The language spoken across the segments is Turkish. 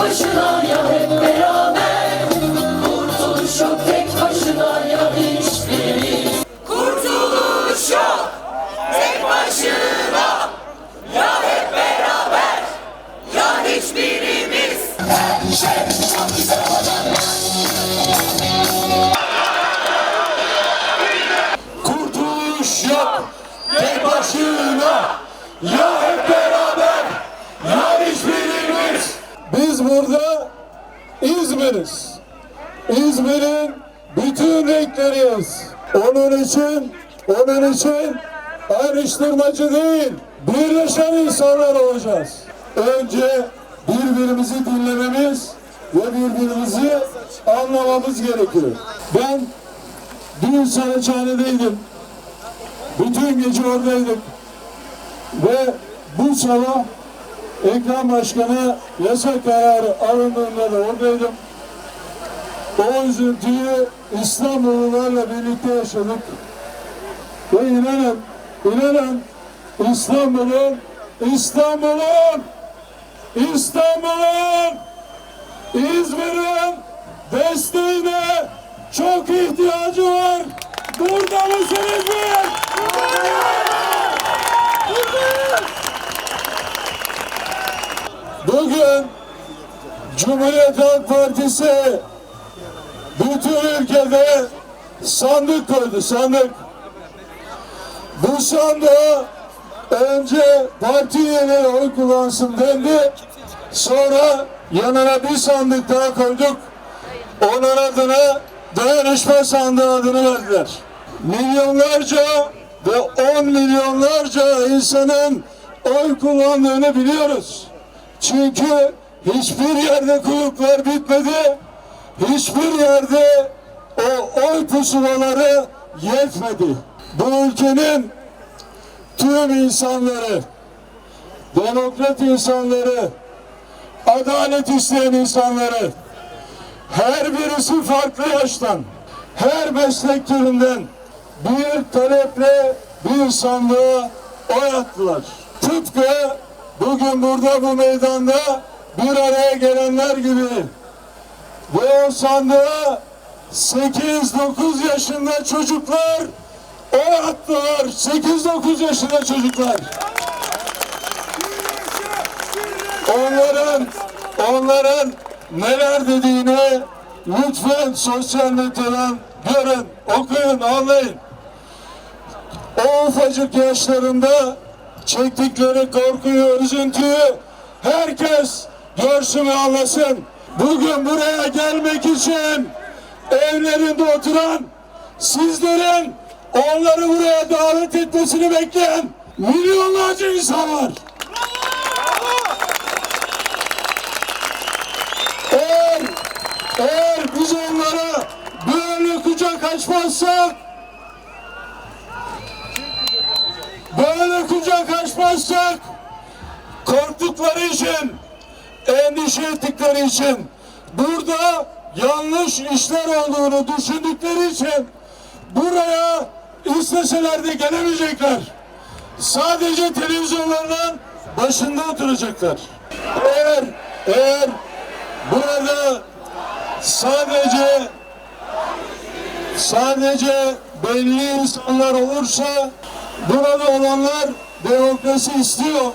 Karşılaya hep beraber renkleriyiz. İzmir'in bütün renkleriyiz. Onun için, onun için ayrıştırmacı değil, birleşen insanlar olacağız. Önce birbirimizi dinlememiz ve birbirimizi anlamamız gerekiyor. Ben dün Saraçhane'deydim. Bütün gece oradaydım. Ve bu sabah Ekrem Başkan'a yasak kararı alındığında da oradaydım. O üzüntüyü İstanbullularla birlikte yaşadık. Ve inanın, inanın İstanbul'un, İstanbul'un, İstanbul'un, İzmir'in desteğine çok ihtiyacı var. Burada mısınız mı? Bugün Cumhuriyet Halk Partisi bütün ülkede sandık koydu, sandık. Bu sandığa önce parti üyeleri oy kullansın dendi. Sonra yanına bir sandık daha koyduk. Onun adına dayanışma sandığı adını verdiler. Milyonlarca ve on milyonlarca insanın oy kullandığını biliyoruz. Çünkü hiçbir yerde kuyruklar bitmedi. Hiçbir yerde o oy pusulaları yetmedi. Bu ülkenin tüm insanları, demokrat insanları, adalet isteyen insanları, her birisi farklı yaştan, her meslek türünden bir taleple bir sandığa oy attılar. Tıpkı bugün burada bu meydanda bir araya gelenler gibi o sandığa 8-9 yaşında çocuklar oy attılar. 8-9 yaşında çocuklar. Onların onların neler dediğini lütfen sosyal medyadan görün, okuyun, anlayın. O ufacık yaşlarında çektikleri korkuyu, üzüntüyü herkes görsün ve anlasın. Bugün buraya gelmek için evlerinde oturan sizlerin onları buraya davet etmesini bekleyen milyonlarca insan var. Eğer, eğer biz onlara böyle kucak açmazsak böyle kucak açmazsak korktukları için endişe ettikleri için burada yanlış işler olduğunu düşündükleri için buraya isteseler de gelemeyecekler. Sadece televizyonlardan başında oturacaklar. Eğer eğer burada sadece sadece belli insanlar olursa burada olanlar demokrasi istiyor.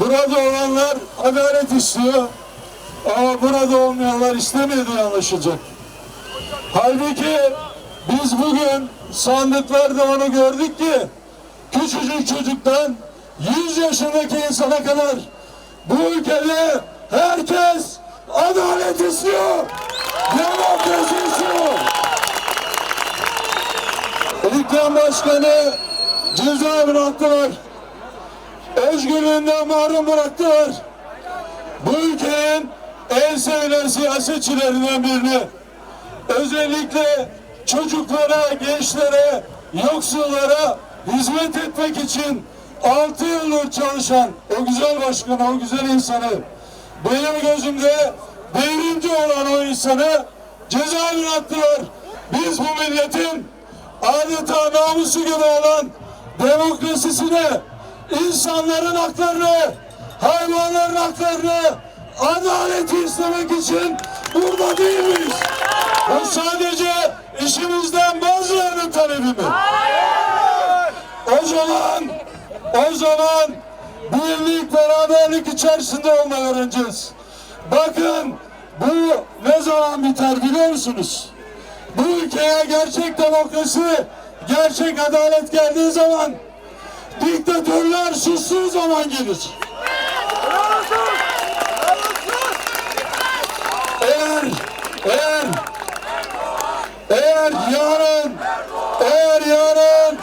Burada olanlar adalet istiyor. Ama burada olmayanlar istemiyor diye anlaşılacak. Halbuki biz bugün sandıklarda onu gördük ki küçücük çocuktan 100 yaşındaki insana kadar bu ülkede herkes adalet istiyor. Demokrasi istiyor. Ekrem Başkanı cezaevine attılar. Özgürlüğünden mahrum bıraktılar. Bu ülkenin en sevilen siyasetçilerinden birini özellikle çocuklara, gençlere, yoksullara hizmet etmek için altı yıldır çalışan o güzel başkanı, o güzel insanı benim gözümde devrimci olan o insanı cezaevine attılar. Biz bu milletin adeta namusu gibi olan demokrasisine, insanların haklarını, hayvanların haklarını, adaleti istemek için burada değil miyiz? Bu sadece işimizden bazılarının talebi mi? O zaman, o zaman birlik, beraberlik içerisinde olmayı öğreneceğiz. Bakın bu ne zaman biter biliyor musunuz? Bu ülkeye gerçek demokrasi, gerçek adalet geldiği zaman diktatörler sustuğu zaman gelir. Eğer Eğer eğer yarın eğer yarın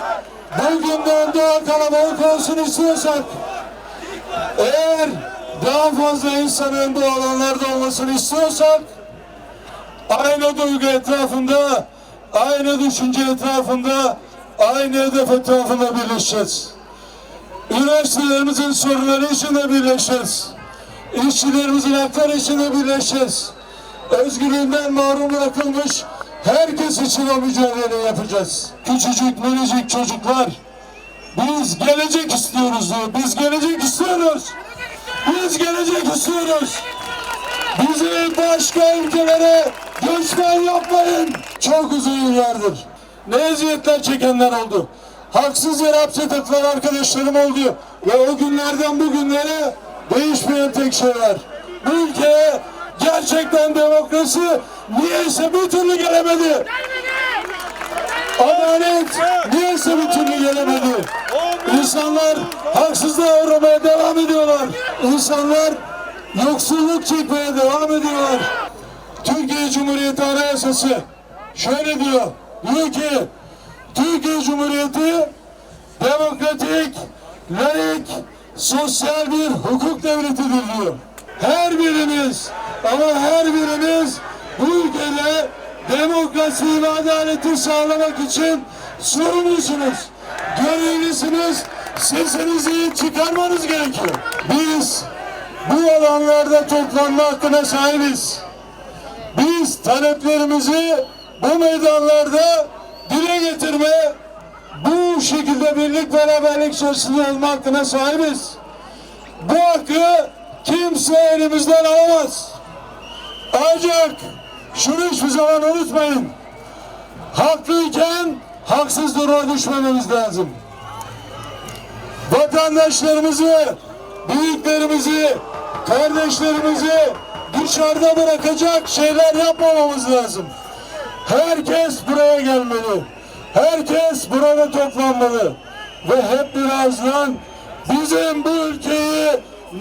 bugünden daha kalabalık olsun istiyorsak eğer daha fazla insanın bu alanlarda olmasını istiyorsak aynı duygu etrafında aynı düşünce etrafında aynı hedef etrafında birleşeceğiz. Üniversitelerimizin sorunları içinde birleşeceğiz. İşçilerimizin hakları içinde birleşeceğiz. Özgürlüğünden mahrum bırakılmış herkes için o mücadeleyi yapacağız. Küçücük minicik çocuklar biz gelecek istiyoruz diyor. Biz gelecek istiyoruz. Biz gelecek istiyoruz. Bizi başka ülkelere göçmen yapmayın. Çok uzun yıllardır. Ne eziyetler çekenler oldu. Haksız yere hapsetıklar arkadaşlarım oldu. Ve o günlerden bugünlere değişmeyen tek şey var. Bu ülkeye gerçekten demokrasi niyeyse bir türlü gelemedi. Adalet niyeyse bir türlü gelemedi. İnsanlar haksızlığa uğramaya devam ediyorlar. İnsanlar yoksulluk çekmeye devam ediyorlar. Türkiye Cumhuriyeti Anayasası şöyle diyor. Diyor ki Türkiye Cumhuriyeti demokratik, laik, sosyal bir hukuk devletidir diyor. Her birimiz ama her birimiz bu ülkede demokrasi ve adaleti sağlamak için sorumlusunuz. Görevlisiniz. Sesinizi çıkarmanız gerekiyor. Biz bu alanlarda toplanma hakkına sahibiz. Biz taleplerimizi bu meydanlarda dile getirme, bu şekilde birlik beraberlik içerisinde olma hakkına sahibiz. Bu hakkı kimse elimizden alamaz. Ancak şunu hiçbir zaman unutmayın. Haklıyken haksız duruma düşmememiz lazım. Vatandaşlarımızı, büyüklerimizi, kardeşlerimizi dışarıda bırakacak şeyler yapmamamız lazım. Herkes buraya gelmeli. Herkes burada toplanmalı. Ve hep birazdan bizim bu ülkeyi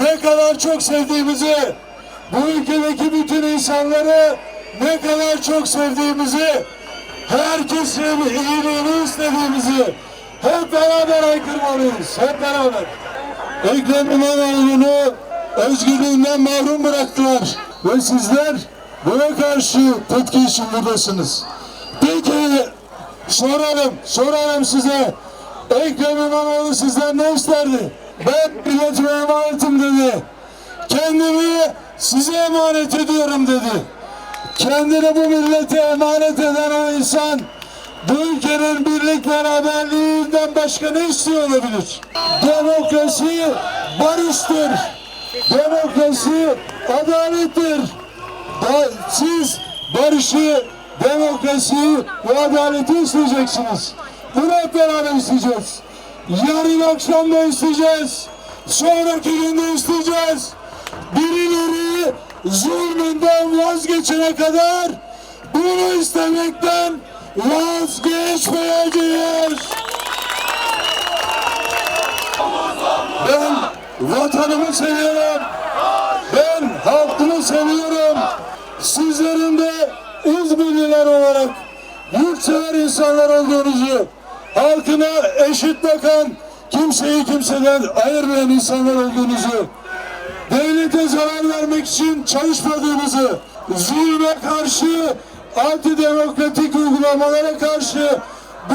ne kadar çok sevdiğimizi, bu ülkedeki bütün insanları ne kadar çok sevdiğimizi, herkesin iyiliğini istediğimizi hep beraber aykırmalıyız. Hep beraber. Ekrem İmamoğlu'nu özgürlüğünden mahrum bıraktılar. Ve sizler buna karşı tepki için buradasınız. Peki soralım, soralım size. Ekrem İmamoğlu sizden ne isterdi? Ben milletime emanetim dedi. Kendimi size emanet ediyorum dedi. Kendini bu millete emanet eden o insan bu ülkenin birlik beraberliğinden başka ne istiyor olabilir? Demokrasi barıştır. Demokrasi adalettir. Siz barışı, demokrasiyi ve adaleti isteyeceksiniz. Bunu hep beraber isteyeceğiz. Yarın akşam da isteyeceğiz. Sonraki günde isteyeceğiz. Birileri zulmünden vazgeçene kadar bunu istemekten vazgeçmeyeceğiz. Ben vatanımı seviyorum. Sizlerin de İzmirliler olarak yurtsever insanlar olduğunuzu, halkına eşit bakan, kimseyi kimseden ayırmayan insanlar olduğunuzu, devlete zarar vermek için çalışmadığınızı, zulme karşı, antidemokratik uygulamalara karşı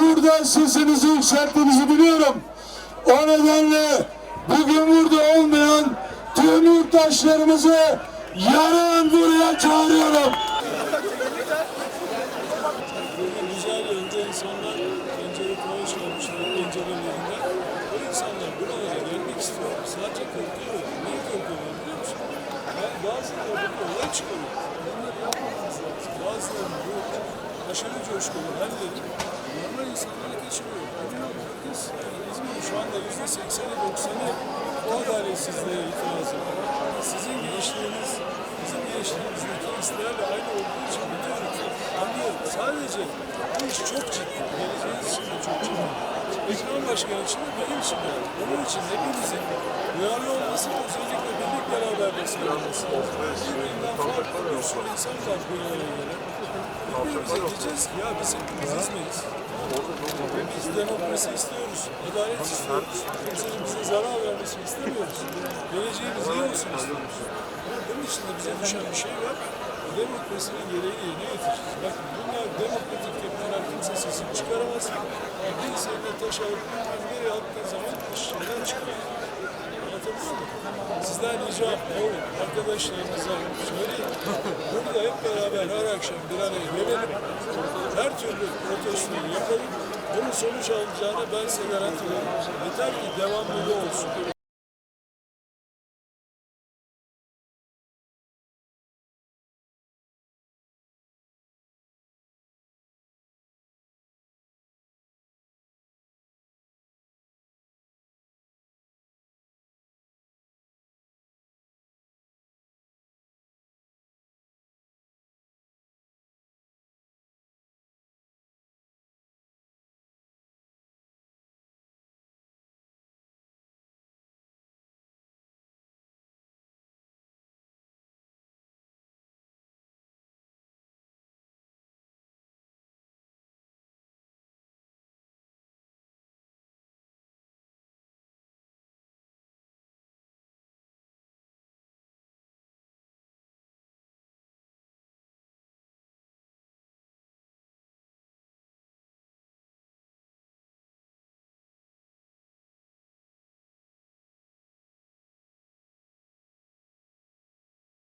burada sesinizi yükselttiğinizi biliyorum. O nedenle bugün burada olmayan tüm yurttaşlarımızı yarın buraya çağırıyorum. güzel önce insanlar pencere tava çıkarmışlar pencerelerinde. O insanlar buralara gelmek istiyor. Sadece korkuyor. Niye korkuyorlar biliyor musun? Yani bazıları burada olay çıkarıyor. Bunları yapmamamız lazım. Bazıları bu aşırı coşkulu halleri normal insanlara geçmiyor. Herkes yani İzmir'in şu anda yüzde sekseni doksanı bu adaletsizliğe itiraz ediyor. Sizin gençliğiniz, bizim gençliğimizdeki hislerle aynı olduğu için biliyorum. Anlıyorum. Sadece bu iş çok ciddi. Geleceğiniz için de çok ciddi. Ekrem Başkan için de benim için de. Onun için hepimizin duyarlı olması özellikle birlik beraber beslenmesi lazım. Birbirinden farklı bir sürü insan var bir araya gelen. birbirimize diyeceğiz ki ya biz hepimiz İzmir'iz. Biz demokrasi istiyoruz, adalet istiyoruz. Kimsenin bize zarar vermesini istemiyoruz. Geleceğimiz iyi olsun istiyoruz. Bunun için de bize düşen bir şey var. Demokrasinin gereğini yerine getireceğiz. Bakın bunlar demokratik tepkiler kimse sesini çıkaramaz. Birisi eline taş alıp bilmem nereye attığı zaman dışarıdan çıkıyor. Anlatabiliyor muyum? Sizden ricam ne olur arkadaşlarınıza söyleyin. Burada hep beraber her akşam bir araya gelelim. Her türlü protestoyu yapalım. Bunun sonuç alacağını ben size garanti veriyorum. Yeter ki devamlılığı olsun.